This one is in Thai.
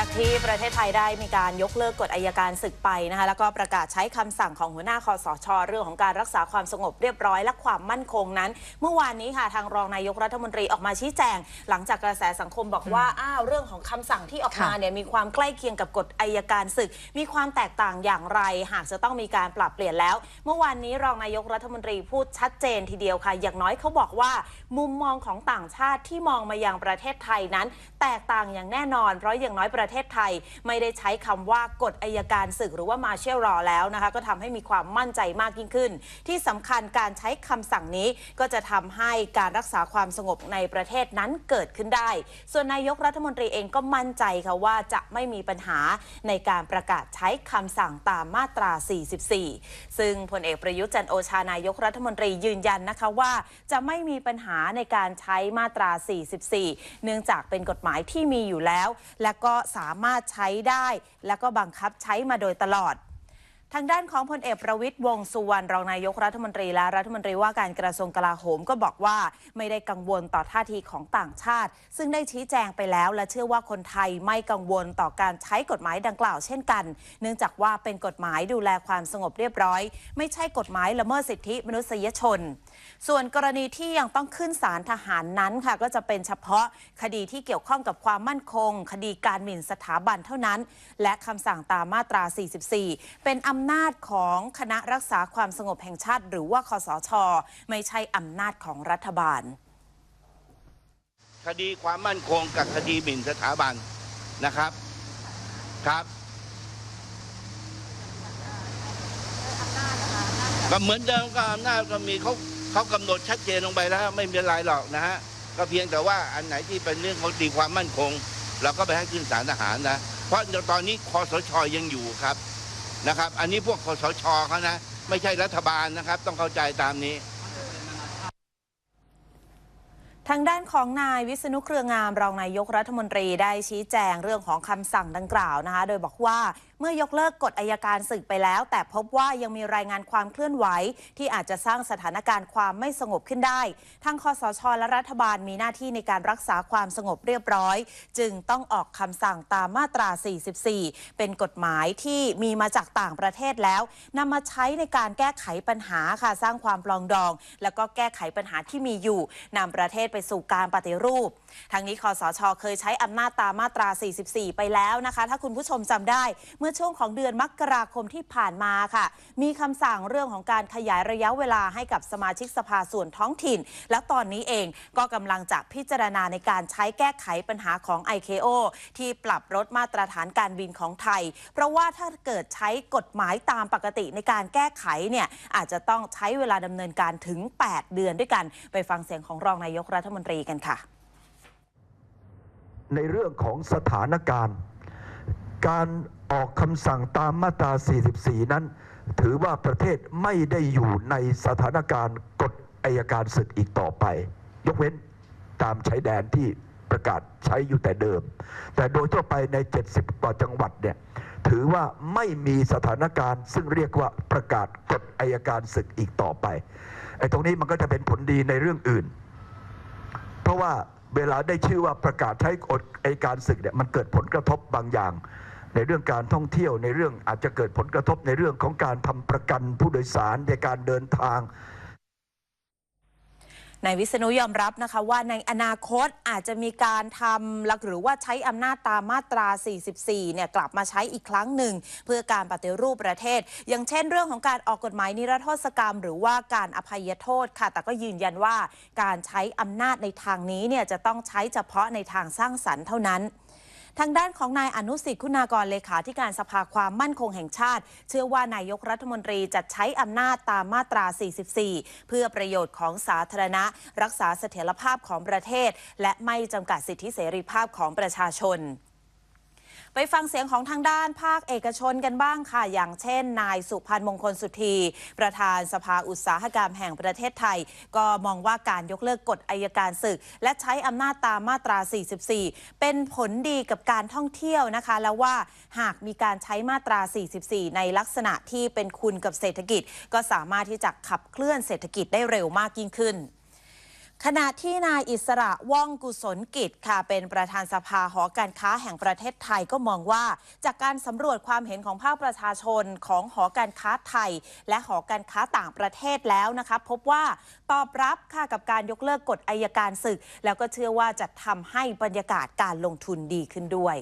จากที่ประเทศไทยได้มีการยกเลิกกฎอายการศึกไปนะคะแล้วก็ประกาศใช้คำสั่งของหัวหน้าคอสช เรื่องของการรักษาความสงบเรียบร้อย และความมั่นคงนั้น เมื่อวานนี้ค่ะทางรองนายกรัฐมนตรีออกมาชี้แจง หลังจากกระแสสังคมบอกว่าอ้าวเรื่องของคำสั่งที่ออกมาค่ะเนี่ยมีความใกล้เคียงกับกฎอายการศึก มีความแตกต่างอย่างไร หากจะต้องมีการปรับเปลี่ยนแล้ว เมื่อวานนี้รองนายกรัฐมนตรีพูดชัดเจนทีเดียวค่ะ อย่างน้อยเขาบอกว่า มุมมองของต่างชาติที่มองมายังประเทศไทยนั้น แตกต่างอย่างแน่นอนเพราะอย่างน้อยประเทศไทย ไม่ได้ใช้คำว่ากฎอายการศึกหรือว่ามาเชลรอแล้วนะคะก็ทำให้มีความมั่นใจมากยิ่งขึ้น ที่สำคัญการใช้คำสั่งนี้ก็จะทำให้การรักษาความสงบในประเทศนั้นเกิดขึ้นได้ ส่วนนายกรัฐมนตรีเองก็มั่นใจค่ะว่าจะไม่มีปัญหาในการประกาศใช้คำสั่งตามมาตรา 44 ซึ่งพลเอกประยุทธ์จันโอชานายกรัฐมนตรียืนยันนะคะว่า จะไม่มีปัญหาในการใช้มาตรา 44 เนื่องจากเป็นกฎหมายที่มีอยู่แล้ว และก็สามารถใช้ได้ และก็บังคับใช้มาโดยตลอด ทางด้านของพลเอกประวิตยวงสุวรรณรองนายกรัฐมนตรีและรัฐมนตรีว่าการกระทรวงกลาโหมก็บอกว่าไม่ได้กังวลต่อท่าทีของต่างชาติ ซึ่งได้ชี้แจงไปแล้ว และเชื่อว่าคนไทยไม่กังวลต่อการใช้กฎหมายดังกล่าวเช่นกัน เนื่องจากว่าเป็นกฎหมายดูแลความสงบเรียบร้อย ไม่ใช่กฎหมายละเมิดสิทธิมนุษยชน ส่วนกรณีที่ยังต้องขึ้นศาลทหารนั้นค่ะก็จะเป็นเฉพาะคดีที่เกี่ยวข้องกับความมั่นคง คดีการหมิ่นสถาบันเท่านั้น และคำสั่งตามมาตรา 44 เป็นอำนาจของคณะรักษาความสงบแห่งชาติ หรือว่าคอสช ไม่ใช่อำนาจของรัฐบาล คดีความมั่นคงกับคดีหมิ่นสถาบันนะครับครับก็เหมือนเดิมก็อำนาจก็มีเขาเขากำหนดชัดเจนลงไปแล้ว ไม่มีอะไรหรอกนะฮะก็เพียงแต่ว่าอันไหนที่เป็นเรื่องของคดีความมั่นคง เราก็ไปให้ขึ้นศาลทหารนะ เพราะตอนนี้คอสชยังอยู่ครับ นะครับ อันนี้พวกคอสชเขานะ ไม่ใช่รัฐบาลนะครับ ต้องเข้าใจตามนี้ทางด้านของนายวิษณุเครืองามรองนายกรัฐมนตรีได้ชี้แจงเรื่องของคำสั่งดังกล่าวนะคะ โดยบอกว่า เมื่อยกเลิกกฎอายการศึกไปแล้ว แต่พบว่ายังมีรายงานความเคลื่อนไหว ที่อาจจะสร้างสถานการณ์ความไม่สงบขึ้นได้ ทางคอสชและรัฐบาลมีหน้าที่ในการรักษาความสงบเรียบร้อย จึงต้องออกคำสั่งตามมาตรา 44 เป็นกฎหมายที่มีมาจากต่างประเทศแล้วนำมาใช้ในการแก้ไขปัญหาค่ะสร้างความปลองดอง แล้วก็แก้ไขปัญหาที่มีอยู่นำประเทศไปสู่การปฏิรูป ทางนี้คอสช เคยใช้อำนาจตามมาตรา 44 ไปแล้วนะคะ ถ้าคุณผู้ชมจำได้เมื่อช่วงของเดือนมกราคมที่ผ่านมาค่ะ มีคำสั่งเรื่องของการขยายระยะเวลาให้กับสมาชิกสภาส่วนท้องถิ่น และตอนนี้เองก็กำลังจะพิจารณาในการใช้แก้ไขปัญหาของ ICAO ที่ปรับลดมาตรฐานการบินของไทย เพราะว่าถ้าเกิดใช้กฎหมายตามปกติในการแก้ไขเนี่ยอาจจะต้องใช้เวลาดำเนินการถึง 8 เดือนด้วยกัน ไปฟังเสียงของรองนายกรัฐมนตรีกันค่ะ ในเรื่องของสถานการณ์ การ ออกคำสั่งตามมาตรา 44 นั้น ถือว่าประเทศไม่ได้อยู่ในสถานการณ์กฎอายการศึกอีกต่อไป ยกเว้นตามชายแดนที่ประกาศใช้อยู่แต่เดิม แต่โดยทั่วไปใน 70 กว่าจังหวัดเนี่ยถือว่าไม่มีสถานการณ์ ซึ่งเรียกว่าประกาศกฎอายการศึกอีกต่อไปไอ้ตรงนี้มันก็จะเป็นผลดีในเรื่องอื่น เพราะว่าเวลาได้ชื่อว่าประกาศใช้กฎอัยการศึกเนี่ยมันเกิดผลกระทบบางอย่าง ในเรื่องการท่องเที่ยวในเรื่องอาจจะเกิดผลกระทบในเรื่องของการทำประกันผู้โดยสารในการเดินทางนายวิษณุยอมรับนะคะว่าในอนาคตอาจจะมีการทำหลักหรือว่าใช้อำนาจตามมาตรา 44 เนี่ยกลับมาใช้อีกครั้งหนึ่ง เพื่อการปฏิรูปประเทศ อย่างเช่นเรื่องของการออกกฎหมายนิรโทษกรรม หรือว่าการอภัยโทษค่ะ แต่ก็ยืนยันว่าการใช้อำนาจในทางนี้เนี่ยจะต้องใช้เฉพาะในทางสร้างสรรค์เท่านั้น ทางด้านของนายอนุสิทธิ์คุณากรเลขาธิการสภาความมั่นคงแห่งชาติ เชื่อว่านายกรัฐมนตรีจะใช้อำนาจตามมาตรา 44 เพื่อประโยชน์ของสาธารณะ รักษาเสถียรภาพของประเทศ และไม่จำกัดสิทธิเสรีภาพของประชาชน ไปฟังเสียงของทางด้านภาคเอกชนกันบ้างค่ะ อย่างเช่น นายสุพันธ์มงคลสุธี ประธานสภาอุตสาหกรรมแห่งประเทศไทย ก็มองว่าการยกเลิกกฎอายการศึก และใช้อำนาจตามมาตรา 44 เป็นผลดีกับการท่องเที่ยวนะคะ แล้วว่าหากมีการใช้มาตรา 44 ในลักษณะที่เป็นคุณกับเศรษฐกิจ ก็สามารถที่จะขับเคลื่อนเศรษฐกิจได้เร็วมากยิ่งขึ้น ขณะที่นายอิสระว่องกุศลกิจค่ะ เป็นประธานสภาหอการค้าแห่งประเทศไทยก็มองว่า จากการสำรวจความเห็นของภาคประชาชนของหอการค้าไทย และหอการค้าต่างประเทศแล้วนะคะ พบว่าตอบรับค่ะกับการยกเลิกกฎอายการศึก แล้วก็เชื่อว่าจะทำให้บรรยากาศการลงทุนดีขึ้นด้วย